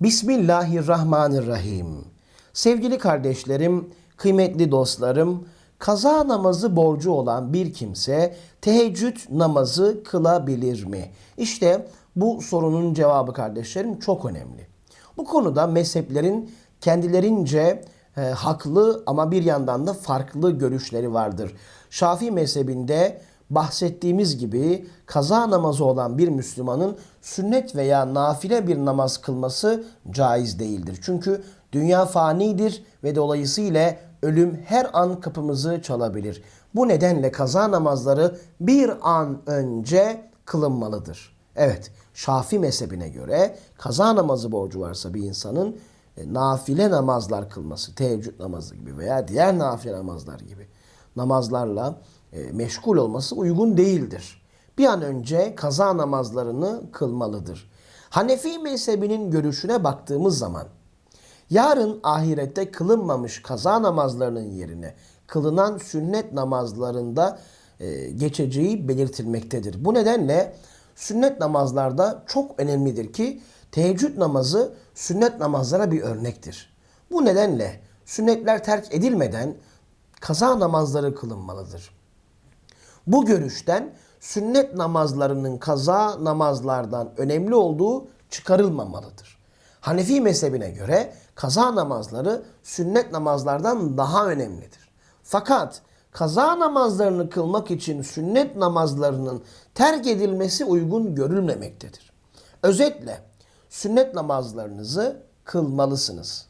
Bismillahirrahmanirrahim. Sevgili kardeşlerim, kıymetli dostlarım, kaza namazı borcu olan bir kimse teheccüd namazı kılabilir mi? İşte bu sorunun cevabı kardeşlerim çok önemli. Bu konuda mezheplerin kendilerince e, haklı ama bir yandan da farklı görüşleri vardır. Şafii mezhebinde bahsettiğimiz gibi kaza namazı olan bir Müslümanın sünnet veya nafile bir namaz kılması caiz değildir. Çünkü dünya fanidir ve dolayısıyla ölüm her an kapımızı çalabilir. Bu nedenle kaza namazları bir an önce kılınmalıdır. Evet, Şafi mezhebine göre kaza namazı borcu varsa bir insanın e, nafile namazlar kılması, teheccüd namazı gibi veya diğer nafile namazlar gibi namazlarla e, meşgul olması uygun değildir. Bir an önce kaza namazlarını kılmalıdır. Hanefi mezhebinin görüşüne baktığımız zaman yarın ahirette kılınmamış kaza namazlarının yerine kılınan sünnet namazlarında e, geçeceği belirtilmektedir. Bu nedenle sünnet namazlarda çok önemlidir ki teheccüd namazı sünnet namazlara bir örnektir. Bu nedenle sünnetler terk edilmeden kaza namazları kılınmalıdır. Bu görüşten sünnet namazlarının kaza namazlardan önemli olduğu çıkarılmamalıdır. Hanefi mezhebine göre kaza namazları sünnet namazlardan daha önemlidir. Fakat kaza namazlarını kılmak için sünnet namazlarının terk edilmesi uygun görülmemektedir. Özetle sünnet namazlarınızı kılmalısınız.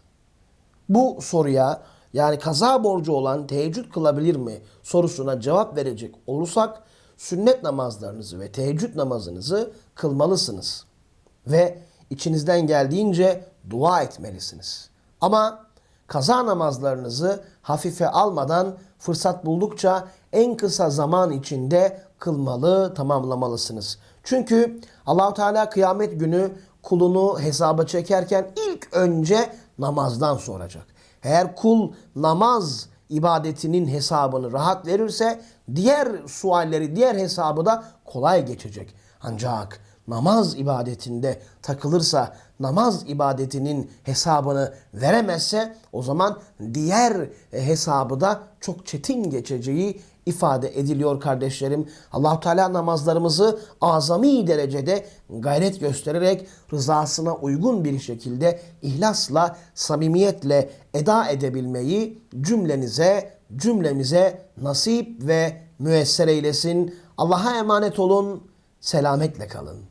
Bu soruya yani kaza borcu olan teheccüd kılabilir mi sorusuna cevap verecek olursak sünnet namazlarınızı ve teheccüd namazınızı kılmalısınız. Ve içinizden geldiğince dua etmelisiniz. Ama kaza namazlarınızı hafife almadan fırsat buldukça en kısa zaman içinde kılmalı, tamamlamalısınız. Çünkü Allahu Teala kıyamet günü kulunu hesaba çekerken ilk önce namazdan soracak. Eğer kul namaz ibadetinin hesabını rahat verirse diğer sualleri, diğer hesabı da kolay geçecek. Ancak namaz ibadetinde takılırsa, namaz ibadetinin hesabını veremezse o zaman diğer hesabı da çok çetin geçeceği ifade ediliyor kardeşlerim. Allahu Teala namazlarımızı azami derecede gayret göstererek rızasına uygun bir şekilde ihlasla, samimiyetle eda edebilmeyi cümlenize, cümlemize nasip ve müesser eylesin. Allah'a emanet olun. Selametle kalın.